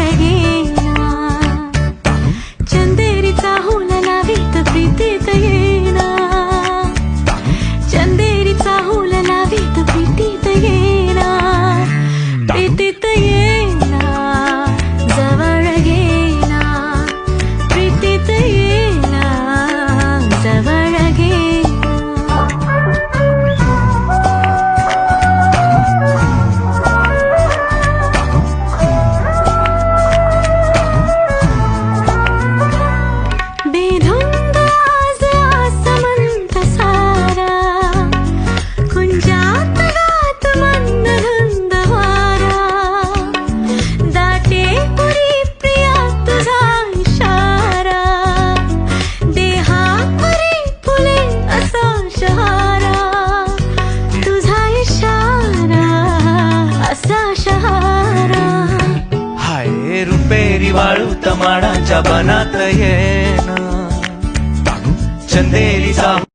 रहेगा चंद चंदेरी वाळूत माडाच्या बनात येन चंदेरीचा